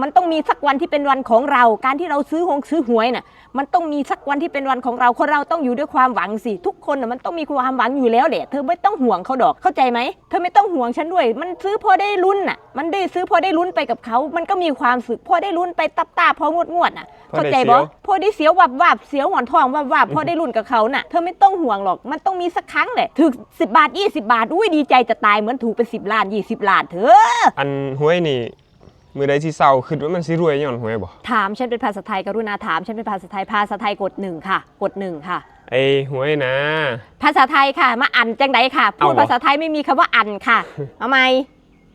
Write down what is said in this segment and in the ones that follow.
มันต้องมีสักวันที่เป็นวันของเรา การที่เราซื้อหงซื้อหวยน่ะ มันต้องมีสักวันที่เป็นวันของเรา คนเราต้องอยู่ด้วยความหวังสิ ทุกคนน่ะมันต้องมีความหวังอยู่แล้วแหละ เธอไม่ต้องห่วงเขาดอก เข้าใจไหม เธอไม่ต้องห่วงฉันด้วย มันซื้อพอได้ลุ้นน่ะ มันได้ซื้อพอได้ลุ้นไปกับเขา มันก็มีความสุขพอได้ลุ้นไปตับตาพองวดงวดๆน่ะพอได้เข้าใจเสีบ่ยวพอได้เสียววับวับเสียวหอนทองวับวับพอได้ลุ้นกับเขาน่ะ เธอไม่ต้องห่วงหรอก มันต้องมีสักครั้งแหละ ถึง10บาท20บาท อุ้ยดีใจจะตายเหมือนถูกเป็น10ล้าน20ล้านเถอะอันหวยนี่ มือใดที่เศร้าคิดว่ามันสิรวยย้อนหวยบ่ถามฉันเป็นภาษาไทยกรุณาถามฉันเป็นภาษาไทยภาษาไทยกดหนึ่งค่ะ กดหนึ่งค่ะ ไอ้หวยนะ ภาษาไทยค่ะ มาอันจังไดค่ะพูดเอาเหรอ ภาษาไทยไม่มีคำว่าอันค่ะเอาไหม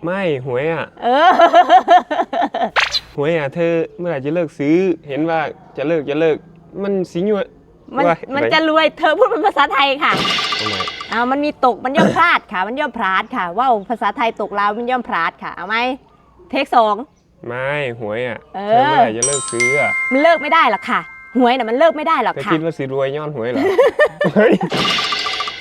ไม่หวยอะเออ หวยอะเธอเมื่อไหร่จะเลิกซื้อ เห็นว่าจะเลิกจะเลิก มันสิหยวมันว่ามันจะรวยเธอพูดเป็นภาษาไทยค่ะทำไมเอามันมีตกมันย่อมพลาดค่ะ มันย่อมพลาดค่ะว่าวภาษาไทยตกลาวมันย่อมพลาดค่ะเอาไหม เทคสองไม่หวยอะเออเธอเมื่อไหร่จะเลิกซื้ออะมันเลิกไม่ได้หรอกค่ะหวยน่ะมันเลิกไม่ได้หรอกเธอค่ะคิดว่าสิรวยย้อนหวยเหรอเฮ้ย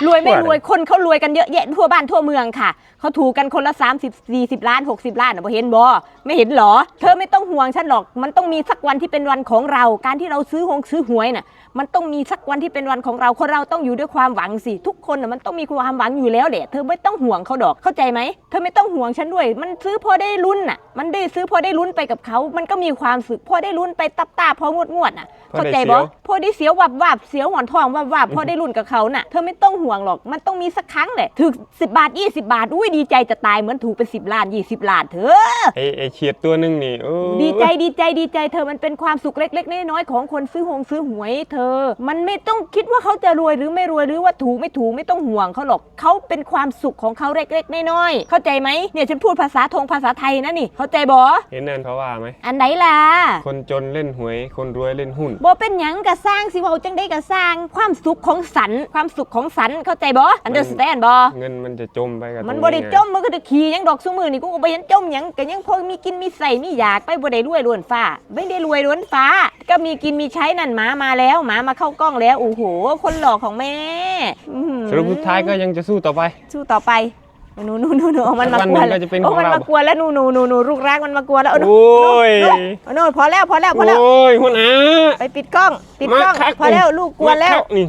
รวยไม่ว่าอะไรรวยคนเขารวยกันเยอะแยะทั่วบ้านทั่วเมืองค่ะเขาถูกกันคนละ 30 40 ล้าน 60 ล้านนะบ่เห็นบ่ไม่เห็นเหรอ เธอไม่ต้องห่วงฉันหรอก มันต้องมีสักวันที่เป็นวันของเรา การที่เราซื้อหงซื้อหวยน่ะ มันต้องมีสักวันที่เป็นวันของเราคนเราต้องอยู่ด้วยความหวังสิทุกคนน่ะมันต้องมีความหวังอยู่แล้วแหละเธอไม่ต้องห่วงเขาดอกเข้าใจไหมเธอไม่ต้องห่วงฉันด้วย มันซื้อพอได้ลุ้นน่ะ มันได้ซื้อพอได้ลุ้นไปกับเขา มันก็มีความสุขพอได้ลุ้นไปตับตาพองวดงวดๆน่ะพอ เข้าได้ใจเสีบ่ยวพอได้เสียววับวับเสียวหอนทองวับวับพอได้ลุ้นกับเขาน่ะเธอไม่ต้องห่วงหรอกมันต้องมีสักครั้งแหละถึง10 บาท 20 บาทอุ้ยดีใจจะตายเหมือนถูกเป็น10ล้าน20ล้านเถอะไอ้ไอ้เขียดตัวหนึงนี่โอ้ดีใจดีใจดีใจเธอมันเป็นความสุขเล็ก ๆ น้อยๆของคนซื้อหงซื้อหวยเธอ มันไม่ต้องคิดว่าเขาจะรวยหรือไม่รวยหรือว่าถูกไม่ถูกไม่ต้องห่วงเขาหรอกเขาเป็นความสุขของเขาเล็กๆน้อยๆเข้าใจไหมเนี่ยฉันพูดภาษาทงภาษาไทยนะนี่ เข้าใจบ่เห็นนั่นเขาว่าไหมอันไหนล่ะคนจนเล่นหวยคนรวยเล่นหุ้นบ่เป็นหยังกะสร้างสิเว้าจังได้กะสร้างความสุขของสันความสุขของสันเข้าใจบ่ understand บ่ เงินมันจะจมไปกับมันตรงบ่ได้ไงจมมันก็ได้ขี่หยังดอกซุมือนี่กูก็บ่เห็นจมหยังก็ยังพอมีกินมีใส่มีอยากไปบ่ได้รวยล้วนฟ้าไม่ได้รวยล้วนฟ้า ก็มีกินมีใช้นั่นหมามาแล้วหมามาเข้ากล้องแล้วโอ้โหคนหล่อของแม่อื้อหือสรุปสุดท้ายก็ยังจะสู้ต่อไป สู้ต่อไป หนูหนูหนูหนูเอามันมาวันกหนึ่วนงแล้วก็จะเป็นโอ้ของมันเรามากวนแล้วหนูหนูหนูหนูลูกรักมันมากวนแล้วเอาหนูโอ้ยเอาหนูพอแล้วพอแล้วพอแล้วโอ้ยหัวหน้าไปปิดกล้องปิดกล้องมาคักพอแล้วลูกกวนแล้วมาคันี่